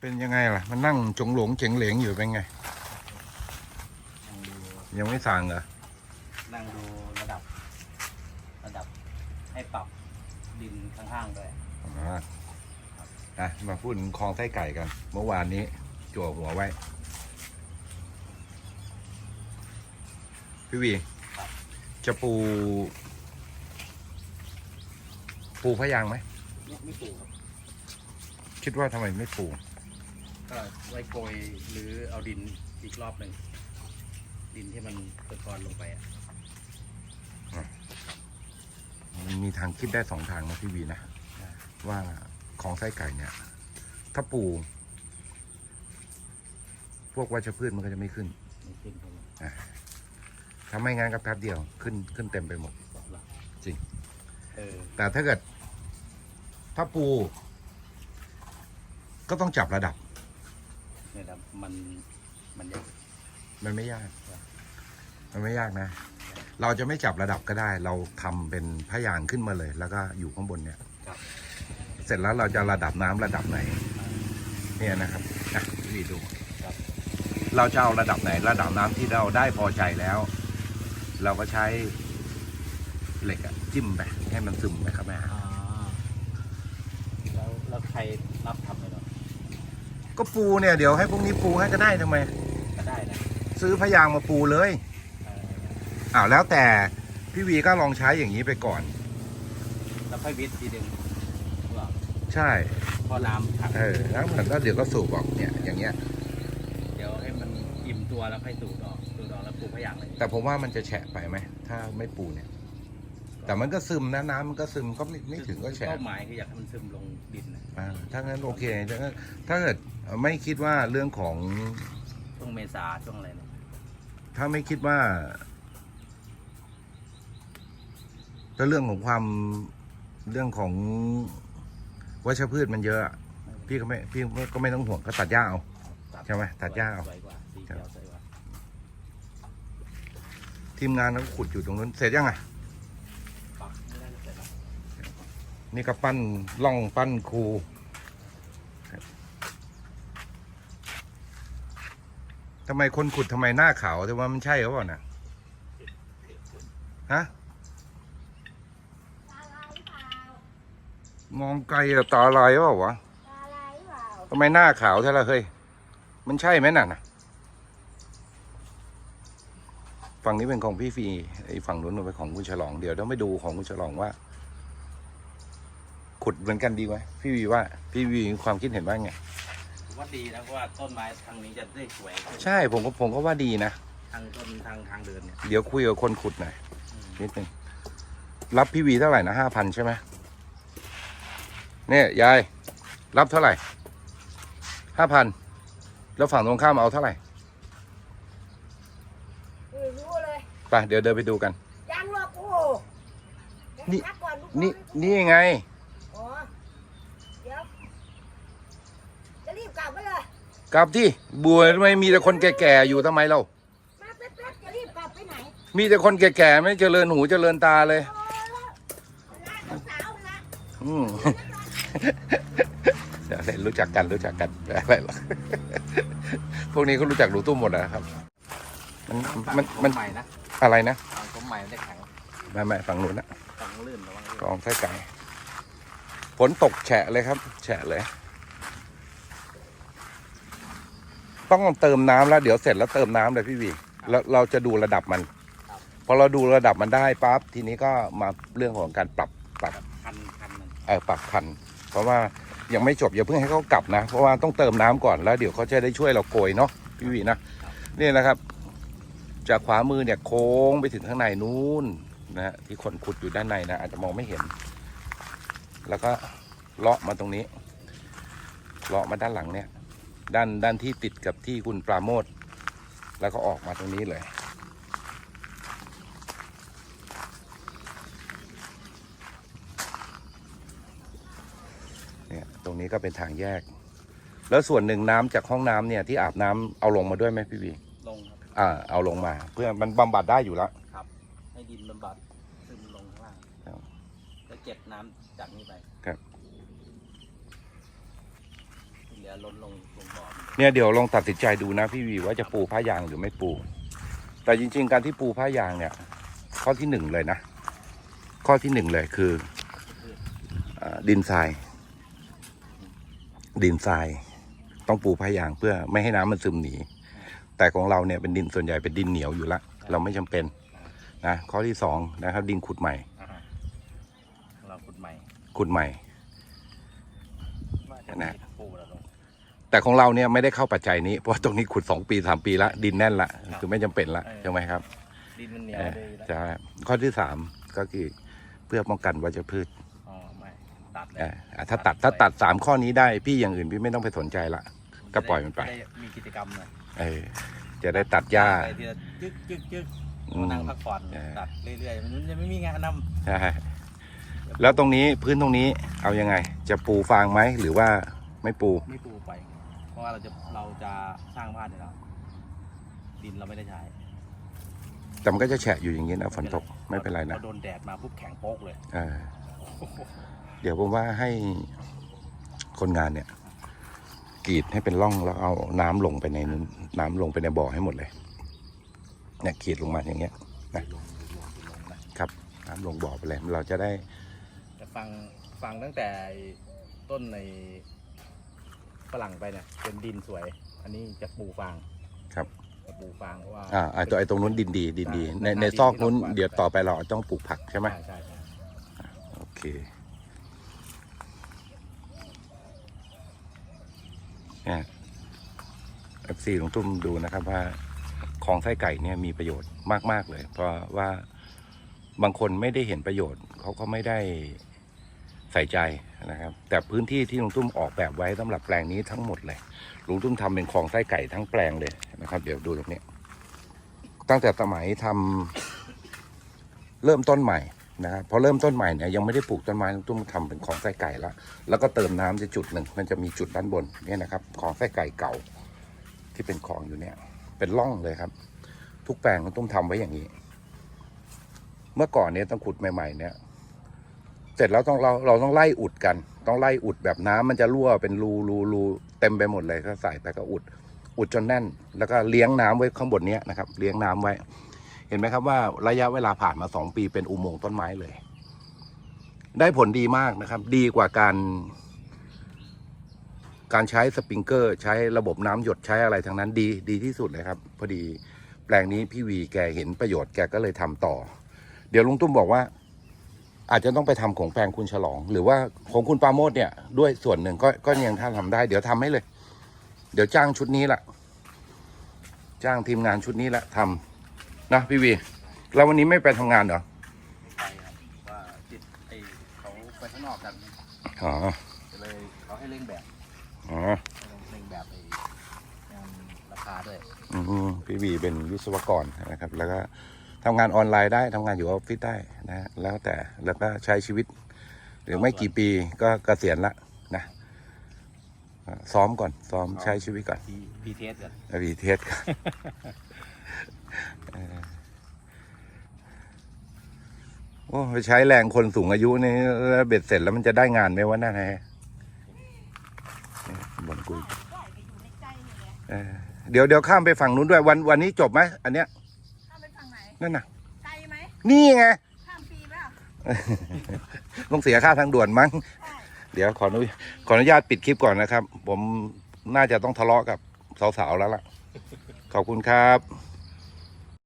เป็นยังไงล่ะ มันนั่งจงหลงเจ๋งเหลงอยู่เป็นไงนั่งดูยังไม่สั่งเหรอ นั่งดูระดับ ระดับให้ปรับดินข้างๆด้วยอ๋ออะมาพูดถึงคลองไส้ไก่กัน เมื่อวานนี้ จั่วหัวไว้ พี่วีจะปู ปูพะยางไหมเนี่ยไม่ปลูกครับ คิดว่าทำไมไม่ปู ก็ไว้โกยหรือเอาดินอีกรอบหนึ่งดินที่มันตะกอนลงไปอะมันมีทางคิดได้สองทางนะพี่วีนะ ว่าคลองไส้ไก่เนี่ย ถ้าปูพวกวัชพืชมันก็จะไม่ขึ้นมันขึ้นเข้ามาถ้าไม่งั้นก็แป๊บเดียวขึ้นขึ้นเต็มไปหมดสองหลักจริงเออแต่ถ้าเกิด ถ้าปู ก็ต้องจับระดับ เนี่ยนะมันมันยากมันไม่ยาก มันไม่ยากนะ เราจะไม่จับระดับก็ได้ เราทำเป็นพยางขึ้นมาเลย แล้วก็อยู่ข้างบนเนี่ย ครับ เสร็จแล้วเราจะระดับน้ำระดับไหน เนี่ยนะครับอะพี่ดู ครับ เราจะเอาระดับไหน ระดับน้ำที่เราได้พอใจแล้ว เราก็ใช้เหล็กอะจิ้มไปให้มันซึมไปครับแม่ อ่าแล้วแล้วใครรับทำเลยเนาะ ก็ปูเนี่ยเดี๋ยวให้พวกนี้ปูให้ก็ได้ทำไม ก็ได้นะซื้อพยางมาปูเลยเอออ้าวแล้วแต่พี่วีก็ลองใช้อย่างนี้ไปก่อน แล้วค่อยวิทย์ทีหนึ่งว่าใช่ พอน้ำขังเออแล้วเหมือนก็เดี๋ยวก็สูบออกเนี่ยอย่างเงี้ย เดี๋ยวให้มันอิ่มตัวแล้วค่อยสูดออกสูดออกแล้วปลูกพะยางเลยแต่ผมว่ามันจะแฉะไปไหมถ้าไม่ปูเนี่ย แต่มันก็ซึมนะน้ำมันก็ซึมก็ไม่ไม่ถึงก็แฉะ เป้าหมายคืออยากให้มันซึมลงดินนะอ่าถ้างั้นโอเคถ้างั้นถ้าเกิดไม่คิดว่าเรื่องของช่วงเมษาช่วงอะไรเนี่ยถ้าไม่คิดว่า ถ้าเรื่องของความเรื่องของวัชพืชมันเยอะอะพี่ก็ไม่พี่ก็ไม่ต้องห่วงก็ตัดหญ้าเอาใช่ไหมตัดหญ้าเอา สวยกว่าสีเขียวสวยกว่าทีมงานเขาขุดอยู่ตรงนู้นเสร็จยังไง ปักไม่ได้จะเสร็จแล้ว นี่ก็ปั้นล่องปั้นคูทำไมคนขุดทำไมหน้าขาวแต่ว่ามันใช่หรือเปล่านะฮะตาลายหรือเปล่ามองไกลอะตาลายหรือเปล่าวะตาลายหรือเปล่าทำไมหน้าขาวเท่าไรเฮ้ยมันใช่ไหมน่ะนะฝั่งนี้เป็นของพี่ฟีไอ้ฝั่งนู้นเป็นของคุณฉลองเดี๋ยวต้องไปดูของคุณฉลองว่า ขุดเหมือนกันดีไหมพี่วีว่า พี่วีมีความคิดเห็นว่าไงผมว่าดีนะเพราะว่าต้นไม้ทางนี้จะได้สวยขึ้นใช่ผมก็ผมก็ว่าดีนะ ทางต้นทางทางเดินเนี่ยเดี๋ยวคุยกับคนขุดหน่อยอืมนิดนึงรับพี่วีเท่าไหร่นะห้าพันใช่ไหมเนี่ยยาย รับเท่าไหร่ห้าพันแล้วฝั่งตรงข้ามเอาเท่าไหร่ไม่รู้เลยไปเดี๋ยวเดินไปดูกัน ยังหรอกโอ้นี่พักก่อนลูกนี่นี่ไง อ๋อเดี๋ยว จะรีบ กลับไปเลยกลับที่บัวทำไมมีแต่คนแก่ๆอยู่ทำไมเรา มาแป๊บๆจะรีบกลับไปไหนมีแต่คนแก่ๆไม่เจริญหูเจริญตาเลย โอ้แล้วสาวๆนะอืมเดี๋ยวรู้จักกันรู้จักกันอะไรหรอกพวกนี้เขารู้จักรูตุ้มหมดนะครับ มันมันมันใหม่นะอะไรนะฝั่งผมใหม่ได้แข็งไม่ไม่ฝั่งนู้นนะฝั่งลื่นระวังลื่นกองไส้ไก่ฝนตกแฉะเลยครับ แฉะเลย ต้องเติมน้ำแล้วเดี๋ยวเสร็จแล้วเติมน้ำเลยพี่วีแล้วเราจะดูระดับมัน พอเราดูระดับมันได้ปั๊บทีนี้ก็มาเรื่องของการปรับปรับ พันพันมันเออปรับพันธุ์เพราะว่ายังไม่จบอย่าเพิ่งให้เขากลับนะ เพราะว่าต้องเติมน้ำก่อนแล้วเดี๋ยวเขาจะได้ช่วยเราโกยเนาะพี่วีนะนี่นะครับ จากขวามือเนี่ยโค้งไปถึงข้างในนู้นนะฮะที่คนขุดอยู่ด้านในนะอาจจะมองไม่เห็น แล้วก็เลาะมาตรงนี้เลาะมาด้านหลังเนี่ย ด้านด้านที่ติดกับที่คุณปราโมทแล้วก็ออกมาตรงนี้เลย เนี่ยตรงนี้ก็เป็นทางแยก แล้วส่วนหนึ่งน้ำจากห้องน้ำเนี่ยที่อาบน้ำเอาลงมาด้วยไหมพี่วีลงครับอ่าเอาลงมา เพื่อมันบำบัดได้อยู่แล้วให้ดินบำบัดซึมลงข้างล่างครับแล้วเก็บน้ำจากนี้ไปครับ ที่เหลือล้นลงลงบ่อเนี่ยเดี๋ยวลองตัดสินใจดูนะพี่วีว่าจะปูผ้ายางหรือไม่ปู แต่จริง ๆ การที่ปูผ้ายางเนี่ย ข้อที่หนึ่งเลยนะ ข้อที่หนึ่งเลยคืออาดินทราย ดินทราย ต้องปูผ้ายางเพื่อไม่ให้น้ำมันซึมหนี แต่ของเราเนี่ยเป็นดินส่วนใหญ่เป็นดินเหนียวอยู่ละ เราไม่จำเป็นนะข้อที่สองนะครับ ดินขุดใหม่อ่าฮะเราขุดใหม่ขุดใหม่ว่าจะนะปูแล้วลง แต่ของเราเนี่ยไม่ได้เข้าปัจจัยนี้ เพราะตรงนี้ขุดสองปีสามปีละดินแน่นละครับคือไม่จำเป็นละเออใช่ไหมครับ ดินมันเหนียวเออเลยแล้วใช่ข้อที่สามก็คือเพื่อป้องกันวัชพืชอ๋อไม่ตัดเลยเอ่ออะถ้าตัดถ้าตัดสามข้อนี้ได้พี่อย่างอื่นพี่ไม่ต้องไปสนใจละก็ปล่อยมันไปจะด้มีกิจกรรมหน่อยเออจะได้ตัดหญ้าไปทีละจึ๊กจึ๊กจึ๊กอืมมานั่งพักผ่อนเออตัดเรื่อยๆมันจะไม่มีงานนใช่แล้วตรงนี้พื้นตรงนี้เอายังไง จะปูฟางไหมหรือว่าไม่ปูำไม่ปูไปเพ ราะว่าเราจะเราจะสร้างบ้านเนี่ยเราดินเราไม่ได้ใช้แต่มันก็จะแฉะอยู่อย่างนี้นะฝนตกไม่เป็นไรนะพอโดนแดดมาปุ๊บแข็งโป๊กเลยเออเดี๋ยวผมว่าให้คนงานเนี่ยกรีดให้เป็นร่องแล้วเอาน้ำลงไปในนั้นน้ำลงไปในบ่อให้หมดเลย เนี่ยขีดลงมาอย่างเงี้ยนะลงลงลงลงนะน้ำลงบ่อไปเลยเราจะได้แต่ฟังฟังตั้งแต่ต้นใน ฝรั่งไปเนี่ยเป็นดินสวย อันนี้จะปูฟางครับจะปูฟางเพราะว่าอ่าไอตัวไอตรงนู้นดินดีดินดี ในใช่ในดินซอกนู้นที่เราเดี๋ยวต่อไปเราต้องปลูกผักใช่ไหมใช่ใช่ใช่โอเคเนี่ยเอฟซีลงตุ้มดูนะครับว่าของไส้ไก่เนี่ยมีประโยชน์มาก ๆ เลย เพราะว่าบางคนไม่ได้เห็นประโยชน์เขาก็ไม่ได้ ใส่ใจนะครับ แต่พื้นที่ที่ลุงตุ้มออกแบบไว้สำหรับแปลงนี้ทั้งหมดเลยลุงตุ้มทำเป็นคลองไส้ไก่ทั้งแปลงเลยนะครับ เดี๋ยวดูตรงนี้ ตั้งแต่สมัยทำเริ่มต้นใหม่นะครับพอเริ่มต้นใหม่เนี่ยยังไม่ได้ปลูกต้นไม้ลุงตุ้มทำเป็นคลองไส้ไก่ละแล้วก็เติมน้ำจะจุดหนึ่งมันจะมีจุดด้านบนเนี่ยนะครับคลองไส้ไก่เก่าที่เป็นคลองอยู่เนี่ย เป็นร่องเลยครับ ทุกแปลงลุงตุ้มทำไว้อย่างนี้ เมื่อก่อนเนี่ยต้องขุดใหม่ ๆ เนี่ย เสร็จแล้วต้องเราเราต้องไล่อุดกัน ต้องไล่อุดแบบน้ำมันจะรั่วเป็นรูรูรูเต็มไปหมดเลยก็ใส่ไปก็อุด อุดจนแน่น แล้วก็เลี้ยงน้ำไว้ข้างบนนี้นะครับ เลี้ยงน้ำไว้ เห็นไหมครับว่าระยะเวลาผ่านมาสองปีเป็นอุโมงค์ต้นไม้เลย ได้ผลดีมากนะครับ ดีกว่าการ การใช้สปริงเกอร์ ใช้ระบบน้ำหยดใช้อะไรทั้งนั้นดีดีที่สุดเลยครับ พอดีแปลงนี้พี่วีแกเห็นประโยชน์แกก็เลยทำต่อ เดี๋ยวลุงตุ้มบอกว่า อาจจะต้องไปทำของแปลงคุณฉลอง หรือว่าของคุณปราโมดเนี่ยด้วยส่วนหนึ่งก็ก็ยังถ้าทำได้ เดี๋ยวทำให้เลย เดี๋ยวจ้างชุดนี้แหละจ้างทีมงานชุดนี้แหละทำนะพี่วีแล้ววันนี้ไม่ไปทำงานเหรอไปครับว่าติดไอเขาไปข้างนอกกันอ๋อก็เลยเขาให้เร่งแบบอ๋อให้เร่งแบบไอ้งานราคาด้วยอืมพี่วีเป็นวิศวกรนะครับ แล้วก็ ทำงานออนไลน์ได้ทำงานอยู่ออฟฟิศได้นะฮะแล้วแต่แล้วก็ใช้ชีวิตหรือไม่กี่ปีก็เกษียณละนะอ่าซ้อมก่อนซ้อมใช้ชีวิตก่อนพีพีเทสกันวีเทสก่อนเออโอ้ไปใช้แรงคนสูงอายุนี่แล้วเบ็ดเสร็จแล้วมันจะได้งานไหมวะนั่นไงบนกุยได้ไปอยู่ในใจนี่แหละเออเดี๋ยวเดี๋ยวข้ามไปฝั่งนู้นด้วยวันวันนี้จบไหมอันเนี้ย นนั่นน่ะ ไกลไหมนี่ไง ข้ามปีเปล่าต้องเสียค่าทางด่วนมั้งใช่เดี๋ยวขออนุขออนุญาตปิดคลิปก่อนนะครับ ผมน่าจะต้องทะเลาะกับสาวๆแล้วล่ะ ขอบคุณครับ